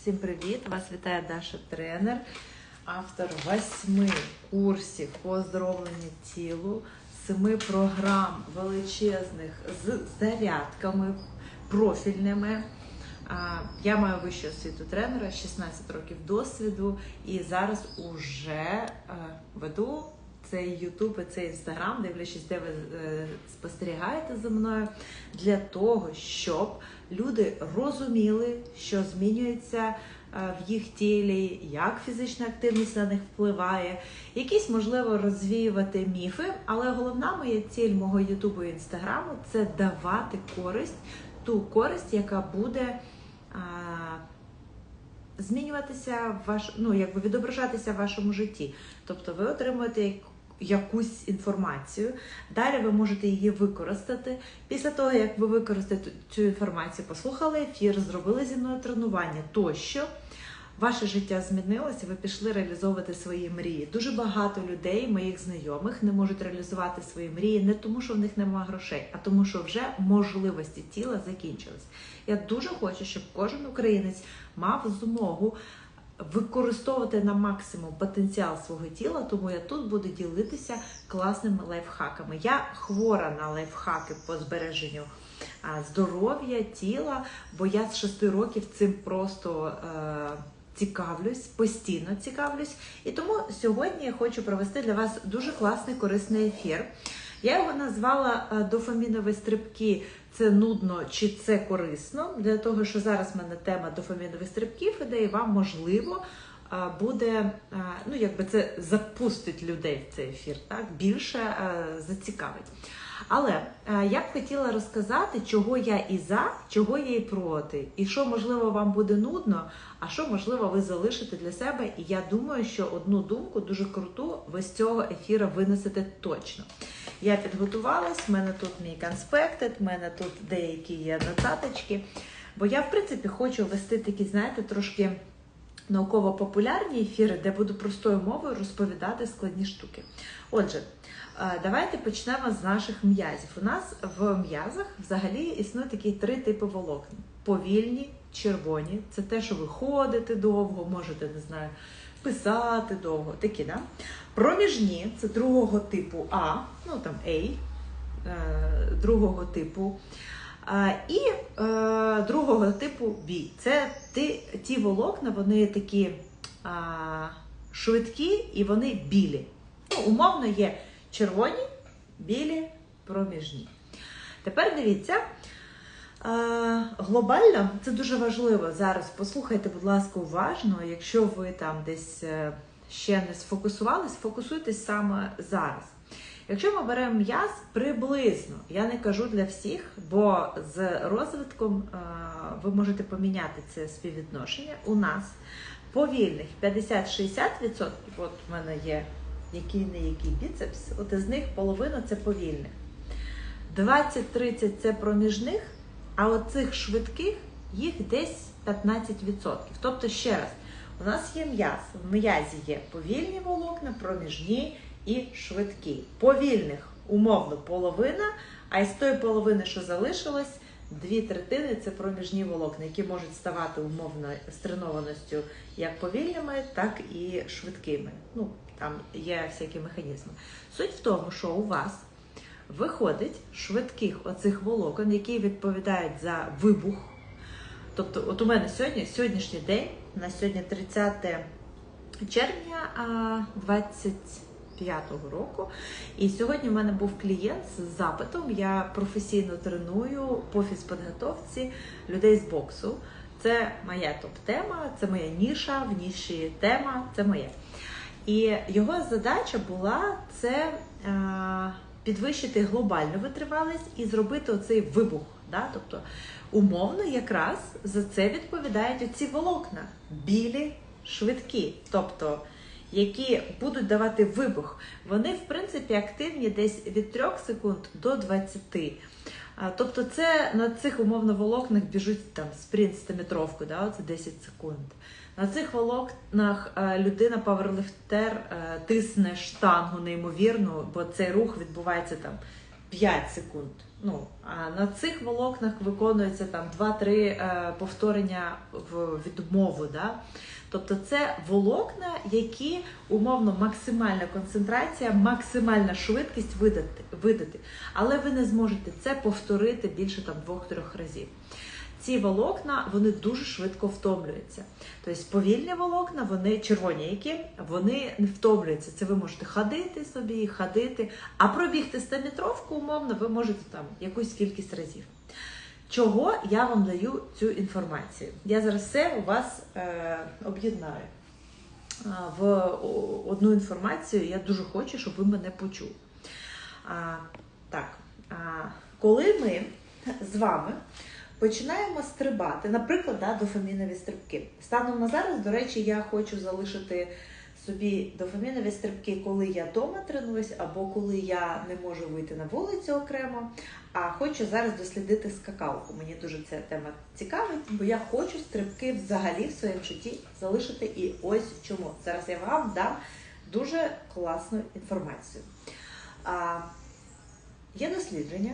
Всім привіт! Вас вітає Даша тренер, автор восьми курсів по оздоровленню тілу, семи програм величезних з зарядками профільними. Я маю вищу освіту тренера, 16 років досвіду, і зараз уже е, веду цей Ютуб і цей інстаграм, дивлячись, де ви е, спостерігаєте за мною, для того, щоб люди розуміли, що змінюється е, в їх тілі, як фізична активність на них впливає, якісь можливо розвіювати міфи. Але головна моя ціль мого Ютубу і інстаграму це давати користь, ту користь, яка буде. Змінюватися в ваш, ну якби відображатися в вашому житті. Тобто ви отримуєте якусь інформацію, далі ви можете її використати. Після того, як ви використаєте цю інформацію, послухали ефір, зробили зі мною тренування тощо. Ваше життя змінилося, ви пішли реалізовувати свої мрії. Дуже багато людей, моїх знайомих, не можуть реалізувати свої мрії не тому, що в них немає грошей, а тому, що вже можливості тіла закінчились. Я дуже хочу, щоб кожен українець мав змогу використовувати на максимум потенціал свого тіла, тому я тут буду ділитися класними лайфхаками. Я хвора на лайфхаки по збереженню здоров'я тіла, бо я з 6 років цим просто. Е- Цікавлюсь, постійно цікавлюсь. І тому сьогодні я хочу провести для вас дуже класний корисний ефір. Я його назвала е, дофамінові стрибки. Це нудно чи це корисно. Для того, що зараз в мене тема дофамінових стрибків іде, і вам можливо е, буде, е, ну якби це запустить людей в цей ефір, так більше зацікавить. Але е, я б хотіла розказати, чого я і за, чого я і проти, і що можливо вам буде нудно, а що можливо ви залишите для себе. І я думаю, що одну думку дуже круту ви з цього ефіру винесете точно. Я підготувалась, в мене тут мій конспектит, в мене тут деякі є нотаточки. Бо я, в принципі, хочу вести такі, знаєте, трошки науково-популярні ефіри, де буду простою мовою розповідати складні штуки. Отже, е, давайте почнемо з наших м'язів. У нас в м'язах взагалі існують такі три типи волокон: повільні, червоні це те, що ви ходите довго, можете, не знаю, писати довго. Такі, да? Проміжні це другого типу А, ну там A, е, другого типу. І е, другого типу B. Це ті, ті волокна, вони такі а, швидкі і вони білі. Ну, умовно є червоні, білі, проміжні. Тепер дивіться. Е, Глобально це дуже важливо зараз. Послухайте, будь ласка, уважно. Якщо ви там десь е, ще не сфокусувались, фокусуйтесь саме зараз. Якщо ми беремо м'яз приблизно, я не кажу для всіх, бо з розвитком е, ви можете поміняти це співвідношення. У нас повільних 50-60%, от в мене є який не який біцепс, от із них половина це повільних. 20-30 це проміжних, а оцих швидких їх десь 15%. Тобто, ще раз, у нас є м'яз. В м'язі є повільні волокна, проміжні і швидкий. Повільних, умовно, половина, а із тої половини, що залишилось, дві третини це проміжні волокна, які можуть ставати умовно стренованістю як повільними, так і швидкими. Ну, там є всякі механізми. Суть в тому, що у вас виходить швидких оцих волокон, які відповідають за вибух. Тобто, от у мене сьогодні, сьогоднішній день, на сьогодні 30 червня 20. 2005 року. І сьогодні в мене був клієнт з запитом. Я професійно треную по фізподготовці людей з боксу. Це моя топ-тема, це моя ніша, в ніші тема, це моє. І його задача була це е, підвищити глобальну витривалість і зробити оцей вибух. Да? Тобто, умовно, якраз за це відповідають оці волокна білі, швидкі. Тобто які будуть давати вибух. Вони, в принципі, активні десь від 3 секунд до 20. Тобто, це на цих умовно волокнах біжуть там спринт 100-метровку, да? це 10 секунд. На цих волокнах людина паверлифтер е, тисне штангу неймовірно, бо цей рух відбувається там 5 секунд. Ну, а на цих волокнах виконується там 2-3 е, повторення в відмову. Да? Тобто це волокна, які умовно максимальна концентрація, максимальна швидкість видати, видати. Але ви не зможете це повторити більше там двох-трьох разів. Ці волокна вони дуже швидко втомлюються. Тобто повільні волокна, вони червоні, які вони не втомлюються. Це ви можете ходити собі, ходити, а пробігти 100-метровку, умовно, ви можете там якусь кількість разів. Чого я вам даю цю інформацію? Я зараз все у вас е, об'єднаю в одну інформацію. Я дуже хочу, щоб ви мене почули. А, так, а, коли ми з вами починаємо стрибати, наприклад, да, дофамінові стрибки. Станом на зараз, до речі, я хочу залишити собі дофамінові стрибки, коли я вдома тренуюсь, або коли я не можу вийти на вулицю окремо. А хочу зараз дослідити скакалку. Мені дуже ця тема цікавить, бо я хочу стрибки взагалі в своєму житті залишити. І ось чому. Зараз я вам дам дуже класну інформацію. А, є дослідження.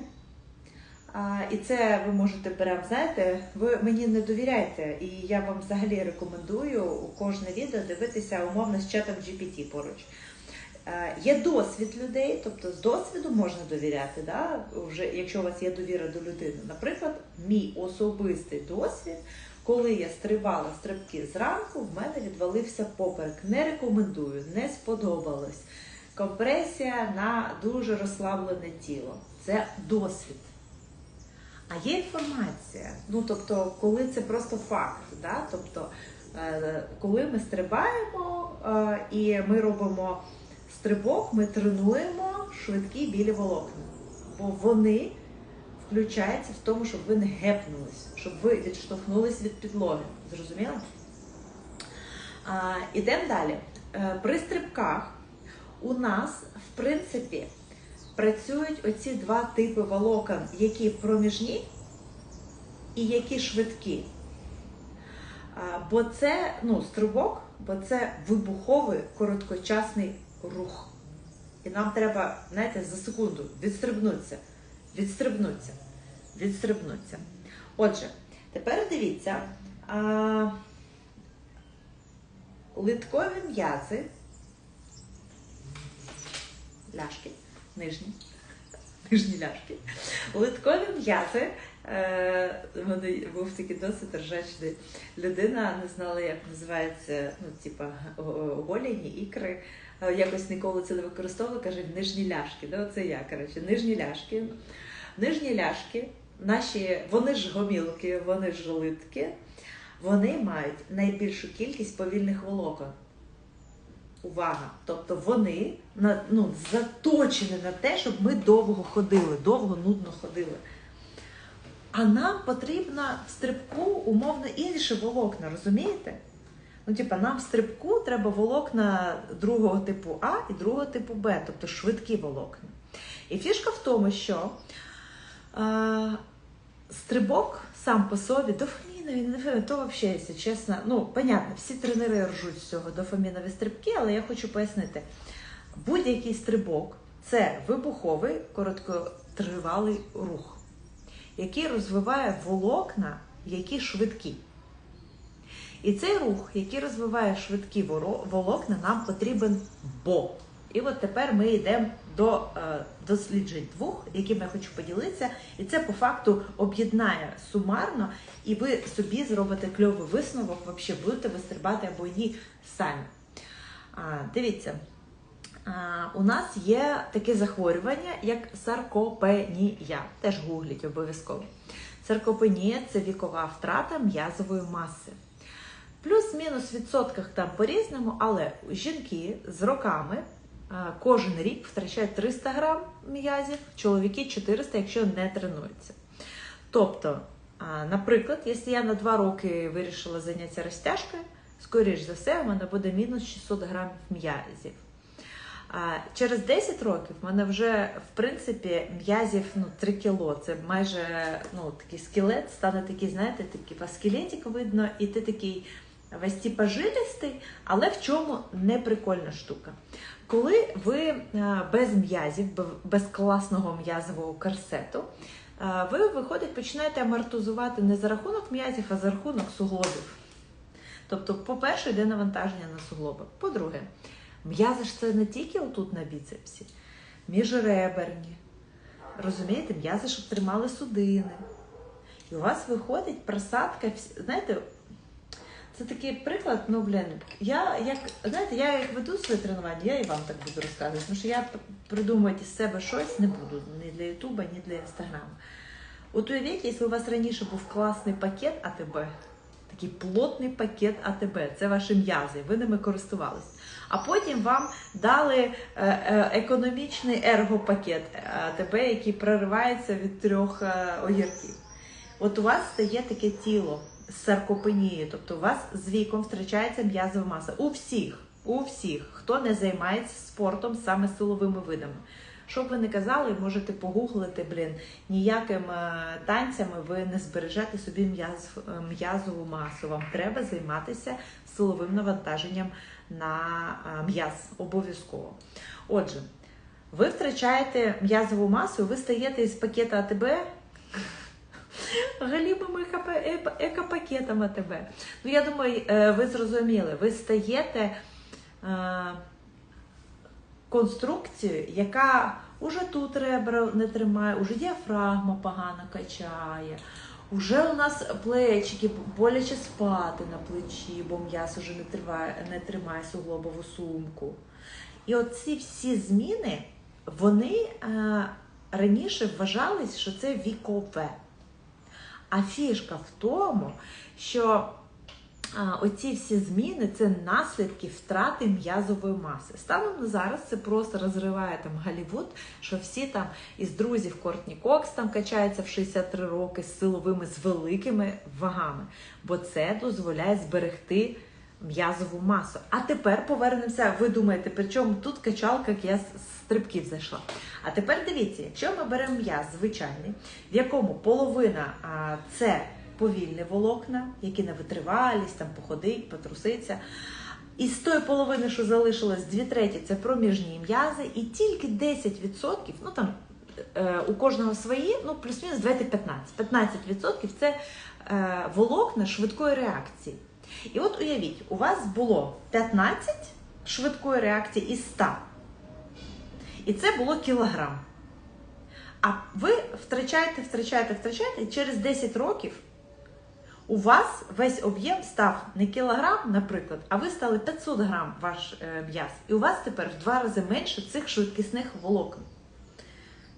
І це ви можете прям, знаєте, ви мені не довіряєте, і я вам взагалі рекомендую кожне відео дивитися умовно з чатом GPT поруч. Є досвід людей, тобто з досвіду можна довіряти, да? вже, якщо у вас є довіра до людини. Наприклад, мій особистий досвід, коли я стрибала стрибки зранку, в мене відвалився поперек. Не рекомендую, не сподобалось. Компресія на дуже розслаблене тіло. Це досвід. А є інформація. Ну, тобто, коли це просто факт, да? тобто, е, коли ми стрибаємо е, і ми робимо стрибок, ми тренуємо швидкі білі волокна. Бо вони включаються в тому, щоб ви не гепнулись, щоб ви відштовхнулись від підлоги. Зрозуміли? А, Ідемо далі. Е, При стрибках у нас, в принципі, працюють оці два типи волокон, які проміжні і які швидкі. Бо це ну, стрибок, бо це вибуховий короткочасний рух. І нам треба, знаєте, за секунду відстрибнутися, відстрибнутися, відстрибнутися. Отже, тепер дивіться, а, литкові м'язи, ляшки, нижні, нижні ляшки, литкові м'язи. Е, мене був такий досить ржачний. Людина не знала, як називається, ну, типа голені, ікри. Е, Якось ніколи це не використовувала, каже, нижні ляшки. Да, Оце я, коротше, нижні ляшки. Нижні ляшки, наші, вони ж гомілки, вони ж литки, вони мають найбільшу кількість повільних волокон. Увага! Тобто вони на- ну, заточені на те, щоб ми довго ходили, довго нудно ходили. А нам потрібно в стрибку умовно інші волокна, розумієте? Ну, типа, нам в стрибку треба волокна другого типу А і другого типу Б, тобто швидкі волокна. І фішка в тому, що е, стрибок сам по собі, дофаміновий, не дофаміновий, то взагалі, якщо чесно, ну, понятно, всі тренери ржуть з цього дофамінові стрибки, але я хочу пояснити, будь-який стрибок це вибуховий короткотривалий рух, який розвиває волокна, які швидкі. І цей рух, який розвиває швидкі волокна, нам потрібен бо. І от тепер ми йдемо до е, досліджень двох, якими я хочу поділитися. І це по факту об'єднає сумарно, і ви собі зробите кльовий висновок, взагалі будете ви стрибати або ні самі. Дивіться, у нас є таке захворювання, як саркопенія. Теж гугліть обов'язково. Саркопенія це вікова втрата м'язової маси. Плюс-мінус в відсотках там по-різному, але жінки з роками кожен рік втрачають 300 грам м'язів, чоловіки 400, якщо не тренуються. Тобто, наприклад, якщо я на 2 роки вирішила зайнятися розтяжкою, скоріш за все, у мене буде мінус 600 грамів м'язів. Через 10 років в мене вже в принципі м'язів ну, 3 кіло. Це майже ну, такий скелет, стане такий, знаєте, такий скелетик видно, і ти такий весь типа жилістий, але в чому не прикольна штука. Коли ви е, без м'язів, без класного м'язового корсету, е, ви виходить, починаєте амортизувати не за рахунок м'язів, а за рахунок суглобів. Тобто, по-перше, йде навантаження на суглоби. По-друге, м'язи ж це не тільки отут на біцепсі, міжреберні. Розумієте, м'язи, щоб тримали судини. І у вас виходить просадка. Знаєте, це такий приклад, ну блін, я як знаєте, я як веду своє тренування, я і вам так буду розказувати, тому що я придумувати з себе щось не буду ні для Ютуба, ні для Інстаграму. От уявіть, якщо у вас раніше був класний пакет АТБ, такий плотний пакет АТБ, це ваші м'язи, ви ними користувались. А потім вам дали е, е, економічний ергопакет АТБ, який проривається від трьох е, огірків. От у вас стає таке тіло з саркопенією, тобто у вас з віком втрачається м'язова маса. У всіх, у всіх, хто не займається спортом саме силовими видами. Що б ви не казали, можете погуглити, блін, ніяким е, танцями ви не збережете собі е, м'язову масу. Вам треба займатися силовим навантаженням на е, м'яз обов'язково. Отже, ви втрачаєте м'язову масу, ви стаєте із пакета АТБ галімими екопа- епа- екопакетом Ну, я думаю, е, ви зрозуміли, ви стаєте е, конструкцією, яка уже тут ребра не тримає, уже діафрагма погано качає. Уже у нас плечики боляче спати на плечі, бо м'ясо вже не триває, не тримає суглобову сумку. І оці всі зміни, вони е, раніше вважались, що це вікове. А фішка в тому, що оці всі зміни це наслідки втрати м'язової маси. Станом на зараз це просто розриває там Голлівуд, що всі там із друзів Кортні Кокс там качаються в 63 роки з силовими, з великими вагами, бо це дозволяє зберегти м'язову масу. А тепер повернемося. Ви думаєте, при чому тут качалка, як я з стрибків зайшла? А тепер дивіться, якщо ми беремо м'яз звичайний, в якому половина а, це повільні волокна, які на витривалість, там походить, потруситься. І з тої половини, що залишилось, дві треті це проміжні м'язи, і тільки 10%, ну там е, у кожного свої, ну плюс-мінус давайте 15. 15% це е, волокна швидкої реакції. І от уявіть, у вас було 15 швидкої реакції із 100. І це було кілограм. А ви втрачаєте, втрачаєте, втрачаєте, і через 10 років у вас весь об'єм став не кілограм, наприклад, а ви стали 500 грам ваш е, м'яз. І у вас тепер в два рази менше цих швидкісних волокон.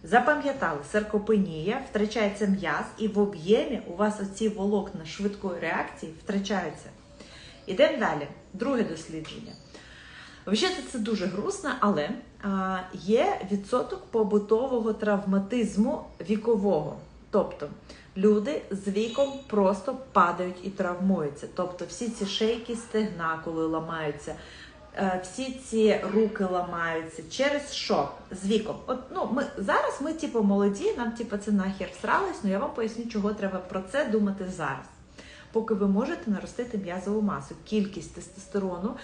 Запам'ятали, саркопенія, втрачається м'яз, і в об'ємі у вас оці волокна швидкої реакції втрачаються. Ідемо далі. Друге дослідження. Взагалі це дуже грустно, але а, є відсоток побутового травматизму вікового. Тобто люди з віком просто падають і травмуються. Тобто всі ці шейки стегна, коли ламаються, е, всі ці руки ламаються. Через що? З віком. От ну ми зараз ми, типу, молоді, нам типу, це нахер всралось, але я вам поясню, чого треба про це думати зараз. Поки ви можете наростити м'язову масу, кількість тестостерону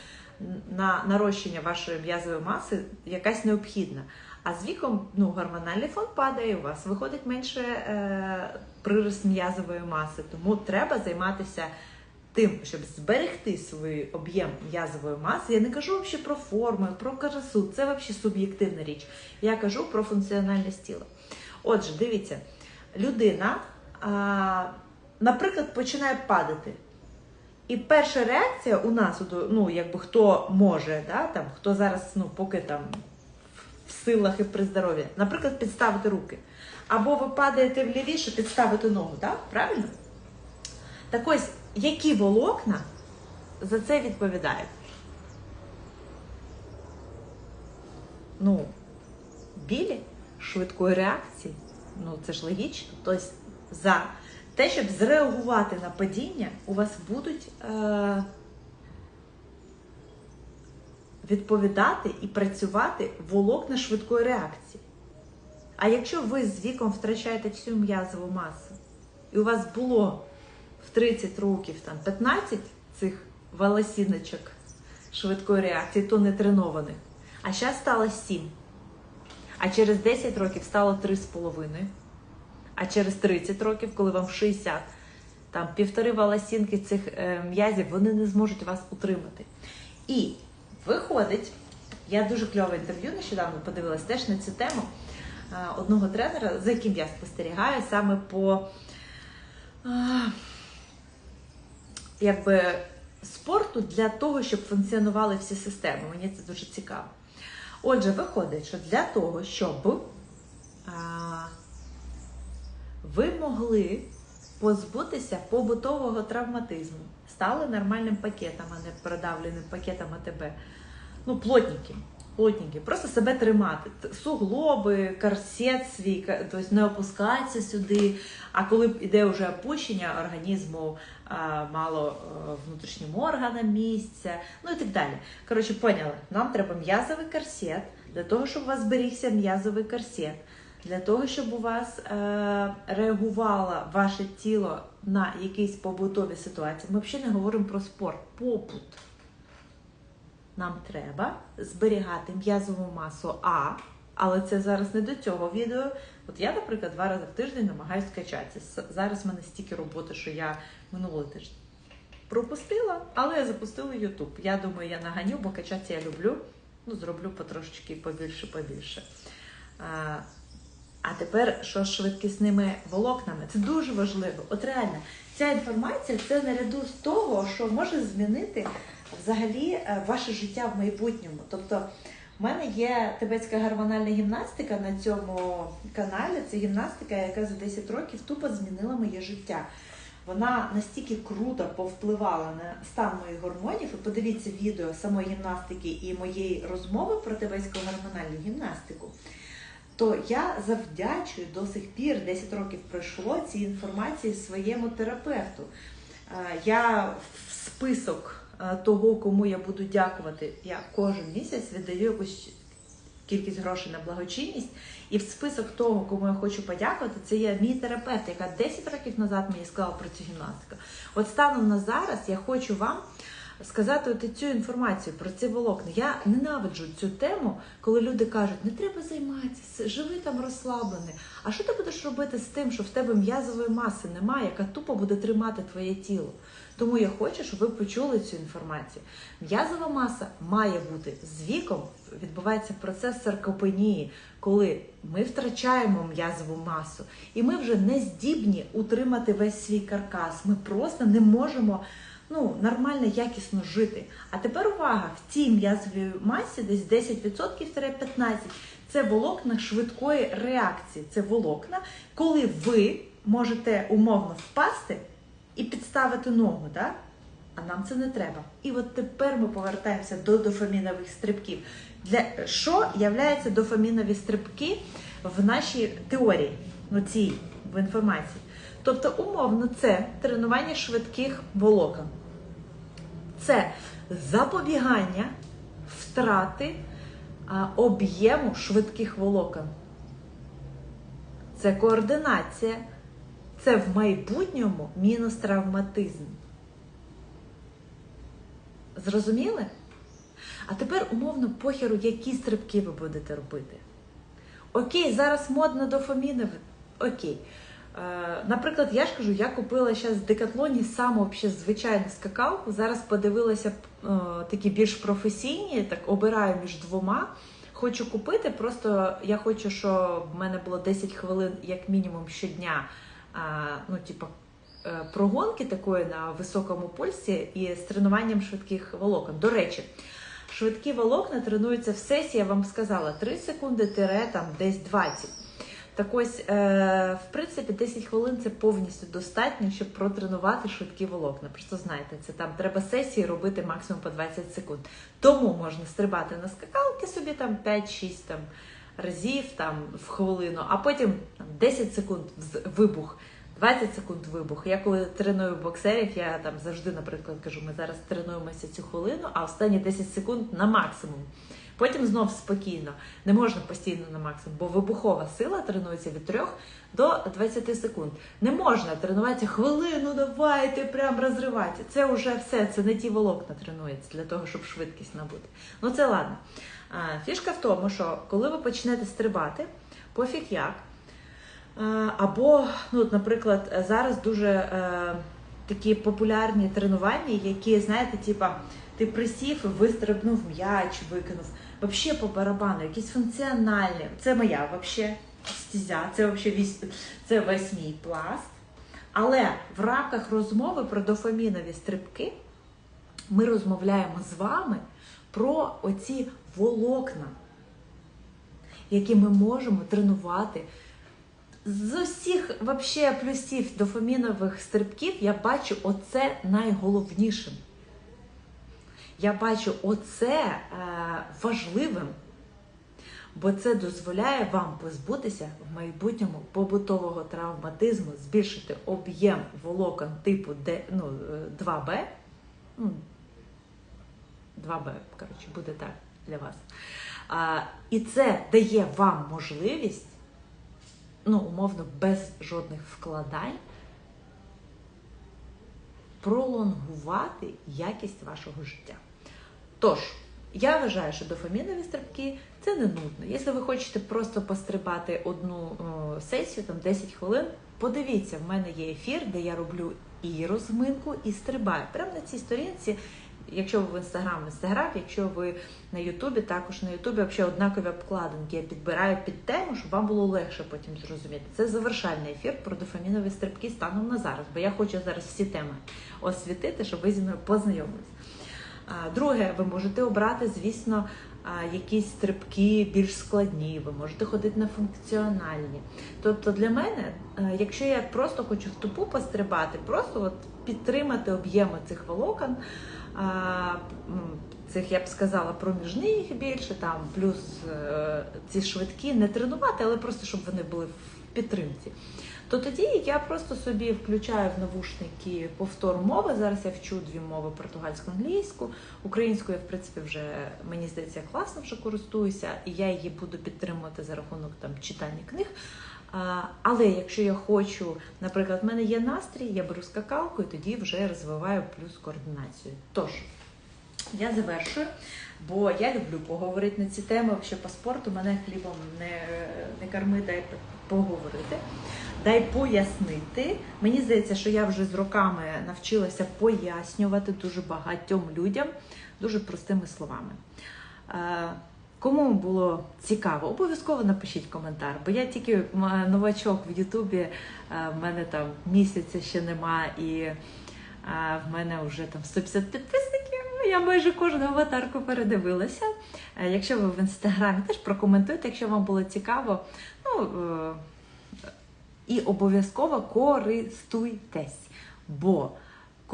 на нарощення вашої м'язової маси якась необхідна. А з віком ну, гормональний фон падає, у вас виходить менше е, прирост м'язової маси. Тому треба займатися тим, щоб зберегти свій об'єм м'язової маси. Я не кажу взагалі про форму, про красу, це взагалі суб'єктивна річ. Я кажу про функціональність тіла. Отже, дивіться, людина, наприклад, починає падати. І перша реакція у нас, ну якби хто може, да, там, хто зараз, ну, поки там в силах і при здоров'ї, наприклад, підставити руки. Або ви падаєте влівіше, підставити ногу, так? Правильно? Так ось, які волокна за це відповідають? Ну, білі, швидкої реакції. Ну, це ж логічно. Тобто за те, щоб зреагувати на падіння, у вас будуть е, відповідати і працювати волокна швидкої реакції. А якщо ви з віком втрачаєте всю м'язову масу, і у вас було в 30 років там 15 цих волосіночок швидкої реакції, то не тренованих. А зараз стало 7. А через 10 років стало 3,5. А через 30 років, коли вам 60, там півтори волосінки цих е, м'язів, вони не зможуть вас утримати. І виходить, я дуже кльове інтерв'ю нещодавно подивилась теж на цю тему е, одного тренера, за яким я спостерігаю саме по якби, спорту для того, щоб функціонували всі системи. Мені це дуже цікаво. Отже, виходить, що для того, щоб ви могли позбутися побутового травматизму, стали нормальним пакетом, а не продавленим пакетом АТБ. Ну, плотненьким. Плотненьким. Просто себе тримати. Суглоби, корсет свій, тобто не опускатися сюди. А коли йде вже опущення організму, мало внутрішнім органам місця, ну і так далі. Коротше, поняли, нам треба м'язовий корсет, для того, щоб у вас зберігся м'язовий корсет, для того, щоб у вас е, реагувало ваше тіло на якісь побутові ситуації. Ми взагалі не говоримо про спорт, попут. Нам треба зберігати м'язову масу А, але це зараз не до цього відео. От я, наприклад, два рази в тиждень намагаюся скачатися. Зараз в мене стільки роботи, що я минулий тиждень пропустила, але я запустила YouTube. Я думаю, я наганю, бо качатися я люблю. Ну, зроблю потрошечки побільше, побільше. А, тепер, що з швидкісними волокнами? Це дуже важливо. От реально, ця інформація це наряду з того, що може змінити взагалі е, ваше життя в майбутньому. Тобто, в мене є тибетська гормональна гімнастика на цьому каналі. Це гімнастика, яка за 10 років тупо змінила моє життя. Вона настільки круто повпливала на стан моїх гормонів. І подивіться відео самої гімнастики і моєї розмови про тибетську гормональну гімнастику. То я завдячую до сих пір, 10 років пройшло цій інформації своєму терапевту. Е, Я в список е, того, кому я буду дякувати, я кожен місяць віддаю якусь кількість грошей на благочинність. І в список того, кому я хочу подякувати, це є мій терапевт, яка 10 років назад мені сказала про цю гімнастику. От станом на зараз я хочу вам сказати от цю інформацію про ці волокна. Я ненавиджу цю тему, коли люди кажуть, не треба займатися, живи там розслаблений. А що ти будеш робити з тим, що в тебе м'язової маси немає, яка тупо буде тримати твоє тіло? Тому я хочу, щоб ви почули цю інформацію. М'язова маса має бути з віком. Відбувається процес саркопенії, коли ми втрачаємо м'язову масу, і ми вже не здібні утримати весь свій каркас. Ми просто не можемо ну, нормально, якісно жити. А тепер увага, в цій м'язовій масі десь 10%-15% це волокна швидкої реакції. Це волокна, коли ви можете умовно впасти і підставити ногу. Да? А нам це не треба. І от тепер ми повертаємося до дофамінових стрибків. Для що являються дофамінові стрибки в нашій теорії, ну цій в інформації? Тобто, умовно, це тренування швидких волокон. Це запобігання втрати об'єму швидких волокон. Це координація. Це в майбутньому мінус травматизм. Зрозуміли? А тепер, умовно, похеру, які стрибки ви будете робити. Окей, зараз модно дофамінові. Окей. Е, наприклад, я ж кажу, я купила зараз в декатлоні саму звичайну скакалку. Зараз подивилася е, такі більш професійні, так обираю між двома. Хочу купити, просто я хочу, щоб в мене було 10 хвилин, як мінімум, щодня. Ну, типу, прогонки такої на високому пульсі і з тренуванням швидких волокон. До речі, швидкі волокна тренуються в сесії, я вам сказала, 3 секунди тире там десь 20. Так ось, е, в принципі, 10 хвилин це повністю достатньо, щоб протренувати швидкі волокна. Просто знаєте, це там треба сесії робити максимум по 20 секунд. Тому можна стрибати на скакалки собі там 5-6 там, разів там, в хвилину, а потім там, 10 секунд вибух 20 секунд вибух. Я коли треную боксерів, я там завжди, наприклад, кажу, ми зараз тренуємося цю хвилину, а останні 10 секунд на максимум. Потім знов спокійно. Не можна постійно на максимум, бо вибухова сила тренується від 3 до 20 секунд. Не можна тренуватися хвилину, давайте прям розривати. Це вже все, це не ті волокна тренується для того, щоб швидкість набути. Ну це ладно. Фішка в тому, що коли ви почнете стрибати, пофіг як. Або, ну, наприклад, зараз дуже е, такі популярні тренування, які, знаєте, типа, ти присів вистрибнув м'яч, викинув. Взагалі по барабану, якісь функціональні. Це моя вообще стізя, це вообще весь, це весь мій пласт. Але в рамках розмови про дофамінові стрибки ми розмовляємо з вами про оці волокна, які ми можемо тренувати. З усіх вообще плюсів дофамінових стрибків я бачу оце найголовнішим. Я бачу оце е, важливим, бо це дозволяє вам позбутися в майбутньому побутового травматизму, збільшити об'єм волокон типу D, ну, 2Б. Ну, 2Б, коротше, буде так для вас. А, І це дає вам можливість, ну, умовно, без жодних вкладань, пролонгувати якість вашого життя. Тож, я вважаю, що дофамінові стрибки це не нудно. Якщо ви хочете просто пострибати одну сесію, там 10 хвилин, подивіться, в мене є ефір, де я роблю і розминку, і стрибаю. Прямо на цій сторінці. Якщо ви в інстаграм, в інстаграм, якщо ви на Ютубі, також на Ютубі взагалі однакові обкладинки. Я підбираю під тему, щоб вам було легше потім зрозуміти. Це завершальний ефір про дофамінові стрибки станом на зараз, бо я хочу зараз всі теми освітити, щоб ви зі мною познайомились. Друге, ви можете обрати, звісно, якісь стрибки більш складні, ви можете ходити на функціональні. Тобто для мене, якщо я просто хочу в тупу пострибати, просто от підтримати об'єми цих волокон, цих, я б сказала, проміжних більше, там, плюс е, ці швидкі, не тренувати, але просто щоб вони були в підтримці то тоді я просто собі включаю в навушники повтор мови. Зараз я вчу дві мови португальську, англійську, українську я в принципі вже мені здається класно вже користуюся, і я її буду підтримувати за рахунок там читання книг. Але якщо я хочу, наприклад, в мене є настрій, я беру скакалку і тоді вже розвиваю плюс координацію. Тож, я завершую, бо я люблю поговорити на ці теми. Ще по спорту мене хлібом не не корми, дай поговорити дай пояснити. Мені здається, що я вже з роками навчилася пояснювати дуже багатьом людям дуже простими словами. Е, кому було цікаво, обов'язково напишіть коментар, бо я тільки новачок в Ютубі, е, в мене там місяця ще нема, і е, в мене вже там 150 підписників. Я майже кожну аватарку передивилася. Якщо ви в інстаграмі теж прокоментуйте, якщо вам було цікаво. Ну, і обов'язково користуйтесь. Бо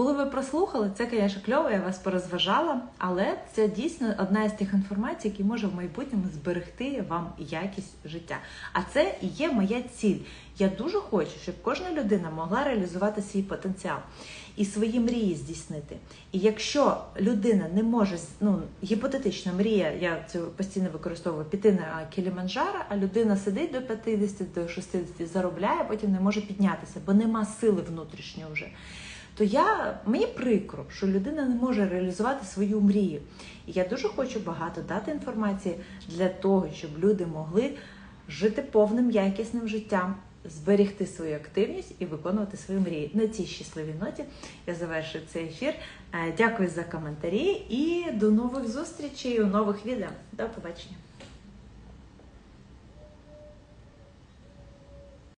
коли ви прослухали, це, звісно, кльово, я вас порозважала, але це дійсно одна із тих інформацій, які може в майбутньому зберегти вам якість життя. А це і є моя ціль. Я дуже хочу, щоб кожна людина могла реалізувати свій потенціал і свої мрії здійснити. І якщо людина не може ну гіпотетично мрія, я це постійно використовую піти на Кіліманджаро, а людина сидить до 50 до 60, заробляє, потім не може піднятися, бо нема сили внутрішньої вже. То я мені прикро, що людина не може реалізувати свою мрію. І я дуже хочу багато дати інформації для того, щоб люди могли жити повним якісним життям зберегти свою активність і виконувати свої мрії. На цій щасливій ноті я завершую цей ефір. Е, дякую за коментарі і до нових зустрічей у нових відео. До побачення.